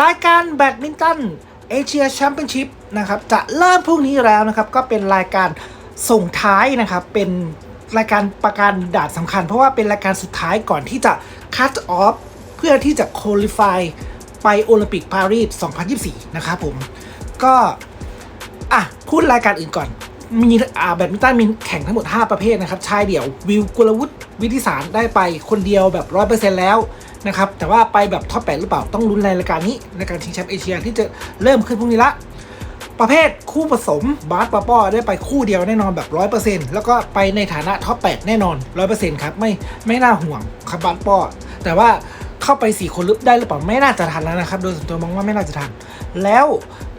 รายการแบดมินตันเอเชียแชมเปี้ยนชิพนะครับจะเริ่มพรุ่งนี้แล้วนะครับ ก็เป็นรายการส่งท้ายนะครับ เป็นรายการประกันด่านสำคัญ เพราะว่าเป็นรายการสุดท้ายก่อนที่จะคัตออฟเพื่อที่จะคุริฟายไปโอลิมปิกปารีส 2024 นะครับผม ก็ อะ พูดรายการอื่นก่อน มีอ่าแบดมินตันมีแข่งทั้งหมด 5 ประเภทนะครับ ชายเดี่ยววิวกุลวุฒิวิทิสารได้ไปคนเดียวแบบ 100%แล้ว นะครับแต่ว่าไปแบบท็อปแปดหรือเปล่าต้องลุ้นในรายการนี้ในการชิงแชมป์เอเชียที่จะเริ่มขึ้นพรุ่งนี้ละประเภทคู่ผสมบาสปาป้อได้ไปคู่เดียวแน่นอนแบบ 100%แล้วก็ไปในฐานะท็อป8แน่นอน 100%ครับไม่ไม่น่าห่วงครับบาสป้อแต่ว่าเข้าไป 4 คนลึกได้หรือเปล่าไม่น่าจะทันแล้วนะครับ โดยส่วนตัวมองว่าไม่น่าจะทัน แล้ว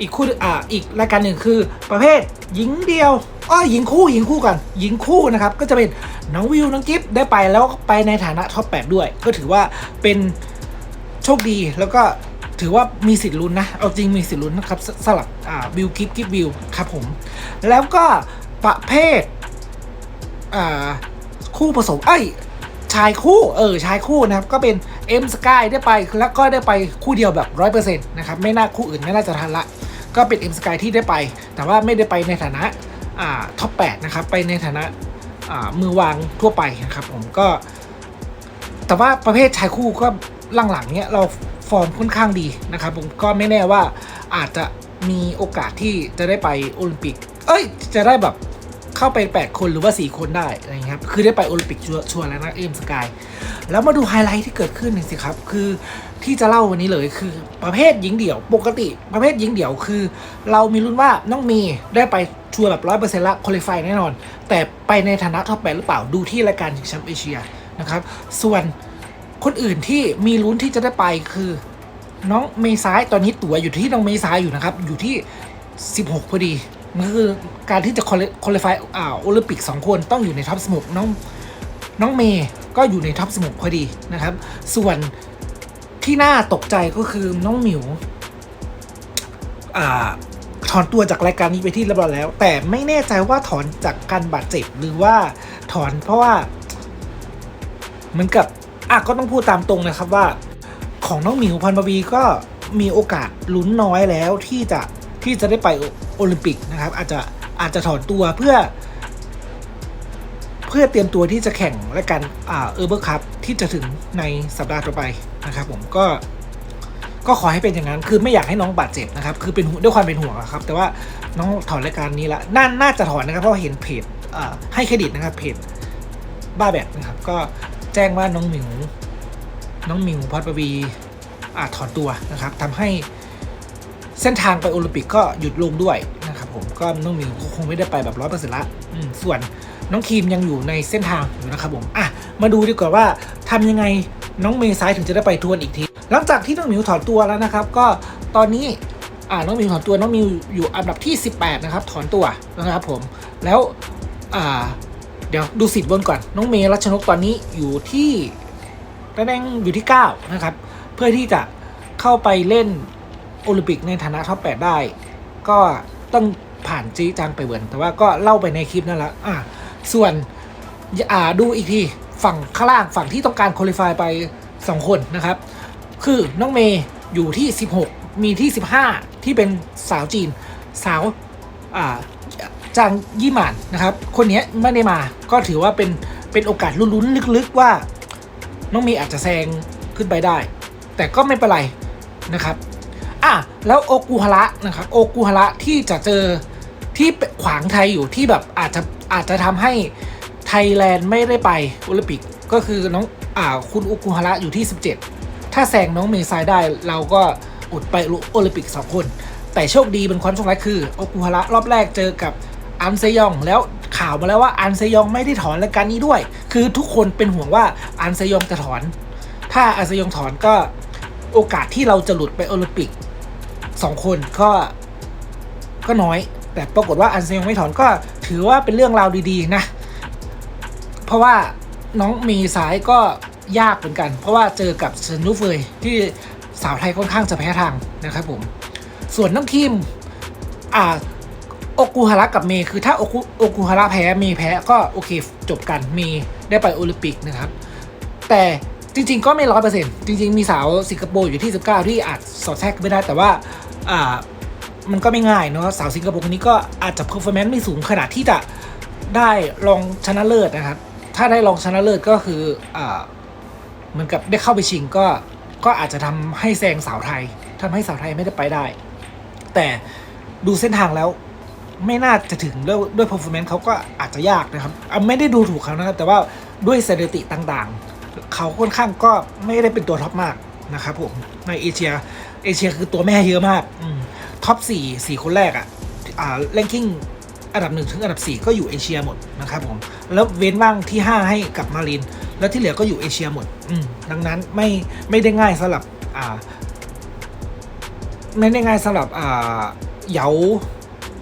อีกคู่อ่าอีกรายการหนึ่งคือประเภทหญิงเดียวอ้อหญิงคู่หญิงคู่กันหญิงคู่นะครับก็จะเป็นน้องวิวน้องกิฟได้ไปแล้วไปในฐานะท็อป8ด้วย ก็ถือว่าเป็นโชคดีแล้วก็ถือว่ามีสิทธิ์ลุ้นนะเอาจริงมีสิทธิ์ลุ้นนะครับสสลับอ่าวิวกิฟกิฟวิวครับผม แล้วก็ประเภทอ่าคู่ผสมเอ้ยชายคู่เออชายคู่นะครับก็เป็น เอ็มสกายได้ไปแล้วก็ได้ไปคู่เดียวแบบร้อยเปอร์เซ็นต์นะครับไม่น่าคู่อื่นไม่น่าจะทันละ ก็เป็นเอ็มสกายที่ได้ไป แต่ว่าไม่ได้ไปในฐานะท็อปแปดนะครับไปในฐานะมือวางทั่วไปนะครับผมก็ แต่ว่าประเภทชายคู่ก็หลังๆเนี้ยเราฟอร์มค่อนข้างดีนะครับผมก็ไม่แน่ว่าอาจจะมีโอกาสที่จะได้ไปโอลิมปิก เอ้ย จะได้แบบ เข้าไป 8 คนหรือว่า 4 คนได้อะครับคือได้ไปโอลิมปิกชัวร์แล้วนะเอ็มสกายแล้วมาดูไฮไลท์ที่เกิดขึ้นหน่อยสิครับ คือที่จะเล่าวันนี้เลยคือ ประเภทหญิงเดี่ยว ปกติประเภทหญิงเดี่ยวคือ เรามีลุ้นว่าน้องมีได้ไปชัวร์แบบร้อยเปอร์เซ็นต์ละคุริฟายแน่นอน แต่ไปในฐานะท็อปแปดหรือเปล่าดูที่รายการชิงแชมป์เอเชียนะครับส่วนคนอื่นที่มีลุ้นที่จะได้ไปคือน้องเมซ้ายตอนนี้ตั๋วอยู่ที่น้องเมซ้ายอยู่นะครับอยู่ที่ 16พอดี มันคือการที่จะคอล i ฟายอ่าโอลิมปิก2คนต้องอยู่ในท็อปสมุกน้องน้องเมย์ก็อยู่ในท็อปสมุกพอดีนะครับ ส่วนที่น่าตกใจก็คือน้องหมิวอ่าถอนตัวจากรายการนี้ไปที่เรียบร้อยแล้ว แต่ไม่แน่ใจว่าถอนจากการบาดเจ็บหรือว่าถอนเพราะว่าเหมือนกับอะก็ต้องพูดตามตรงนะครับว่า ของน้องหมิวพันบวีก็มีโอกาสลุ้นน้อยแล้วที่จะ ที่จะได้ไปโอลิมปิกนะครับ อาจจะอาจจะถอนตัวเพื่อ เพื่อเตรียมตัวที่จะแข่งและกันอ่าเออร์เบอร์คัพที่จะถึงในสัปดาห์ต่อไปนะครับ ผมก็ก็ขอให้เป็นอย่างนั้น คือไม่อยากให้น้องบาดเจ็บนะครับ คือเป็นห่วงด้วยความเป็นห่วงครับ แต่ว่าน้องถอนรายการนี้ละน่าน่าจะถอนนะครับ เพราะเห็นเพจให้เครดิตนะครับ เพจบ้าแบดนะครับ ก็แจ้งว่าน้องหมิว น้องหมิวพอดปวีอาจถอนตัวนะครับทำให้ เส้นทางไปโอลิมปิกก็หยุดลงด้วยนะครับผมก็น้องมิวคงไม่ได้ไปแบบร้อยเปอร์เซ็นต์ละส่วนน้องครีมยังอยู่ในเส้นทางอยู่นะครับผมอะมาดูดีกว่าว่าทำยังไงน้องเมย์ซ้ายถึงจะได้ไปทวนอีกที หลังจากที่น้องมิวถอนตัวแล้วนะครับ ก็ตอนนี้อ่าน้องมิวถอนตัวน้องมิวอยู่อันดับที่ 18 นะครับ ถอนตัวนะครับผมแล้วอ่าเดี๋ยวดูสิทธิ์บนก่อน น้องเมย์รัชนกตอนนี้อยู่ที่แดงอยู่ที่ 9 นะครับ เพื่อที่จะเข้าไปเล่น โอลิมปิกในฐานะท็อป8ได้ ก็ต้องผ่านจีจังไปเวิร์นแต่ว่าก็เล่าไปในคลิปนั่นแหละอะส่วนอ่าดูอีกที ฝั่งข้างล่างฝั่งที่ต้องการคุริฟายไป 2 คนนะครับ คือน้องเมย์อยู่ที่ 16 มีที่ 15 ที่เป็นสาวจีน สาวอ่าจางยี่หมานนะครับ คนนี้ไม่ได้มาก็ถือว่าเป็นเป็นโอกาสลุ้นๆลึกๆว่า น้องเมย์อาจจะแซงขึ้นไปได้ แต่ก็ไม่เป็นไรนะครับ อะแล้วโอกุฮาระนะครับโอกุฮาระที่จะเจอที่ขวางไทยอยู่ที่แบบอาจจะอาจจะทำให้ไทยแลนด์ไม่ได้ไปโอลิมปิกก็คือน้องอ่าคุณโอกุฮาระอยู่ที่ 17 ถ้าแซงน้องเมซายได้เราก็อดไปโอลิมปิกสองคน แต่โชคดีเป็นความโชคร้ายคือโอกุฮาระรอบแรกเจอกับอันเซยองแล้วข่าวมาแล้วว่าอันเซยองไม่ได้ถอนรายการนี้ด้วย คือทุกคนเป็นห่วงว่าอันเซยองจะถอน ถ้าอันเซยองถอนก็โอกาสที่เราจะหลุดไปโอลิมปิก สองคนก็ก็น้อย แต่ปรากฏว่าอันเซยงไม่ถอนก็ถือว่าเป็นเรื่องราวดีๆนะ เพราะว่าน้องมีสายก็ยากเหมือนกัน เพราะว่าเจอกับเซนนูเฟยที่สาวไทยค่อนข้างจะแพ้ทางนะครับผม ส่วนน้องทีมอ่าโอกุฮาระกับเมย์คือถ้าโอกุโอกุฮาระแพ้เมย์แพ้ก็โอเคจบกันเมย์ได้ไปโอลิมปิกนะครับ แต่ จริง ๆ ก็ไม่ร้อยเปอร์เซ็นต์จริง ๆ มีสาวสิงคโปร์อยู่ที่ 19 ที่อาจสอดแทรกไม่ได้แต่ว่าอ่ามันก็ไม่ง่ายเนาะสาวสิงคโปร์คนนี้ก็อาจจะ performance ไม่สูงขนาดที่จะได้รองชนะเลิศนะครับ ถ้าได้รองชนะเลิศก็คืออ่าเหมือนกับได้เข้าไปชิงก็ก็อาจจะทำให้แซงสาวไทยทำให้สาวไทยไม่ได้ไปได้ แต่ดูเส้นทางแล้วไม่น่าจะถึงด้วยด้วย performance เขาก็อาจจะยากนะครับ ไม่ได้ดูถูกเขานะครับ แต่ว่าด้วยสถิติต่าง เขาค่อนข้างก็ไม่ได้เป็นตัวท็อปมากนะครับผมในเอเชียเอเชียคือตัวแม่เยอะมากท็อปสี่สี่คนแรกอะ่ะอ่าแรงกิ้งอันดับหนึ่งถึงอันดับสี่ก็อยู่เอเชียหมดนะครับผมแล้วเว้นว่างที่5ให้กับมาริน แล้วที่เหลือก็อยู่เอเชียหมดอืดังนั้นไม่ไม่ได้ง่ายสำหรับอ่าไม่ได้ง่ายสำหรับอ่าเหยา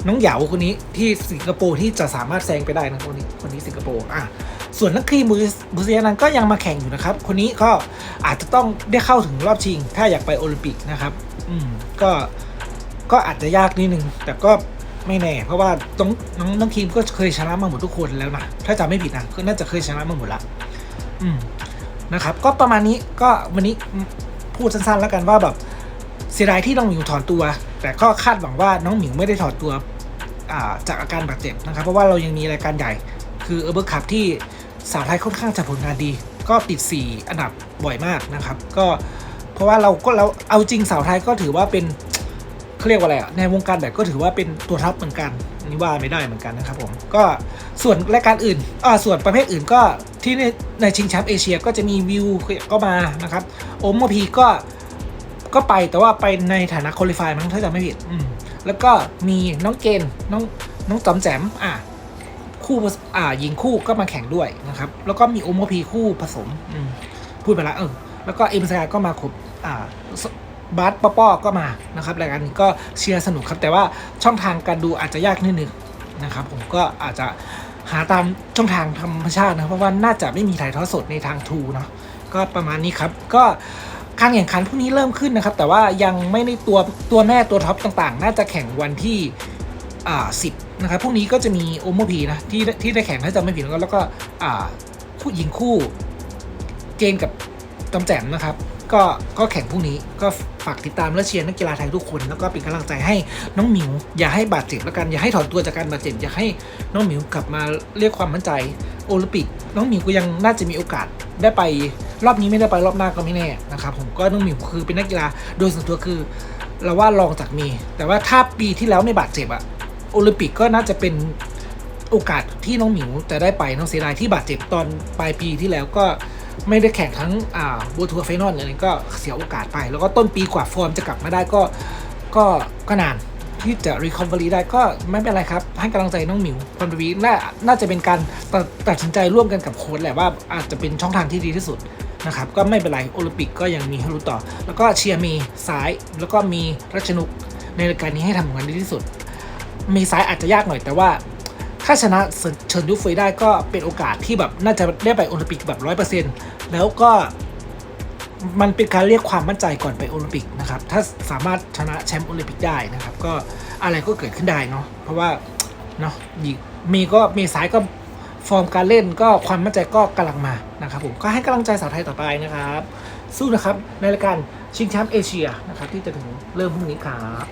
น้องเหยาคนนี้ที่สิงคโปร์ที่จะสามารถแซงไปได้นะคนนี้คนนี้สิงคโปร์อะ ส่วนนักครีมบุสบุเซียนั้นก็ยังมาแข่งอยู่นะครับ คนนี้ก็อาจจะต้องได้เข้าถึงรอบชิง ถ้าอยากไปโอลิมปิกนะครับอืมก็ก็อาจจะยากนิดนึง แต่ก็ไม่แน่ เพราะว่าต้องน้องน้องครีมก็เคยชนะมาหมดทุกคนแล้วนะถ้าจำไม่ผิดนะก็น่าจะเคยชนะมาหมดละอืมนะครับ ก็ประมาณนี้ก็วันนี้พูดสั้นๆแล้วกันว่าแบบเสียดายที่น้องหมิวถอนตัว แต่ก็คาดหวังว่าน้องหมิวไม่ได้ถอนตัวจากอาการบาดเจ็บนะครับ เพราะว่าเรายังมีรายการใหญ่คือเออร์เบอร์คัพที่ สาวไทยค่อนข้างจะผลงานดี ก็ติด 4 อันดับบ่อยมากนะครับ ก็เพราะว่าเราก็เราเอาจริงสาวไทยก็ถือว่าเป็นเขาเรียกว่าอะไรอะในวงการแบบก็ถือว่าเป็นตัวท็อปเหมือนกันนี่ว่าไม่ได้เหมือนกันนะครับผมก็ส่วนรายการอื่นอ่าส่วนประเภทอื่นก็ที่ในในชิงแชมป์เอเชียก็จะมีวิวก็มานะครับโอมโมพีก็ก็ไปแต่ว่าไปในฐานะคุริฟายมั้งถ้าจำไม่ผิดอืมแล้วก็มีน้องเกณฑ์น้องน้องจอมแจมอะู่อ่ายิงคู่ก็มาแข่งด้วยนะครับ แล้วก็มีโอโมพีคู่ผสมอืพูดไปและเออแล้วก็เอ็มซาก็มาครบอ่าบาสปอป้อก็มานะครับรายการนี้ก็เชียร์สนุกครับ แต่ว่าช่องทางการดูอาจจะยากนิดนึงนะครับ ผมก็อาจจะหาตามช่องทางธรรมชาตินะเพราะว่าน่าจะไม่มีถ่ายทอดสดในทางทูเนาะก็ประมาณนี้ครับก็การแข่งขันพวกนี้เริ่มขึ้นนะครับ แต่ว่ายังไม่ได้ตัวตัวแม่ตัวท็อปต่างๆ น่าจะแข่งวันที่ อ่าสิบนะครับพวกนี้ก็จะมีโอโมพีนะที่ที่ได้แข่งถ้าจำไม่ผิดแล้วก็แล้วก็อ่าคู่ยิงคู่เกณฑ์กับจำแจมนะครับก็ก็แข่งพวกนี้ก็ฝากติดตามและเชียร์นักกีฬาไทยทุกคน แล้วก็เป็นกำลังใจให้น้องหมิว อย่าให้บาดเจ็บแล้วกัน อย่าให้ถอนตัวจากการบาดเจ็บ อย่าให้น้องหมิวกลับมาเรียกความมั่นใจโอลิมปิก น้องหมิวก็ยังน่าจะมีโอกาสได้ไปรอบนี้ไม่ได้ไปรอบหน้าก็ไม่แน่นะครับผมก็น้องหมิวคือเป็นนักกีฬาโดยส่วนตัวคือ เราว่าลองจากมี แต่ว่าถ้าปีที่แล้วไม่บาดเจ็บอะ โอลิมปิกก็น่าจะเป็นโอกาสที่น้องหมิวจะได้ไปน้องเสียดายที่บาดเจ็บตอนปลายปีที่แล้วก็ไม่ได้แข่งทั้งอ่าบัวทัวร์ไฟนอลอะไรก็เสียโอกาสไป แล้วก็ต้นปีกว่าฟอร์มจะกลับมาได้ก็ก็ก็นานที่จะ recovery ได้ก็ไม่เป็นไรครับให้กำลังใจน้องหมิวพรปวีน่าน่าจะเป็นการตัดตัดสินใจร่วมกันกับโค้ชแหละว่าอาจจะเป็นช่องทางที่ดีที่สุดนะครับก็ไม่เป็นไรโอลิมปิกก็ยังมีให้รู้ต่อ แล้วก็เชียร์มีซ้ายแล้วก็มีรัชนุกในรายการนี้ให้ทำผลงานดีที่สุด มีซ้ายอาจจะยากหน่อยแต่ว่า ถ้าชนะเฉินยูเฟยได้ก็เป็นโอกาสที่แบบน่าจะได้ไปโอลิมปิกแบบร้อยเปอร์เซ็นต์แล้วก็มันเป็นการเรียกความมั่นใจก่อนไปโอลิมปิกนะครับ ถ้าสามารถชนะแชมป์โอลิมปิกได้นะครับ ก็อะไรก็เกิดขึ้นได้เนาะ เพราะว่าเนาะมีก็มีสายก็ฟอร์มการเล่นก็ความมั่นใจก็กำลังมานะครับผมก็ให้กำลังใจสาวไทยต่อไปนะครับ สู้นะครับในรายการชิงแชมป์เอเชียนะครับที่จะถึงเริ่มพรุ่งนี้ครับ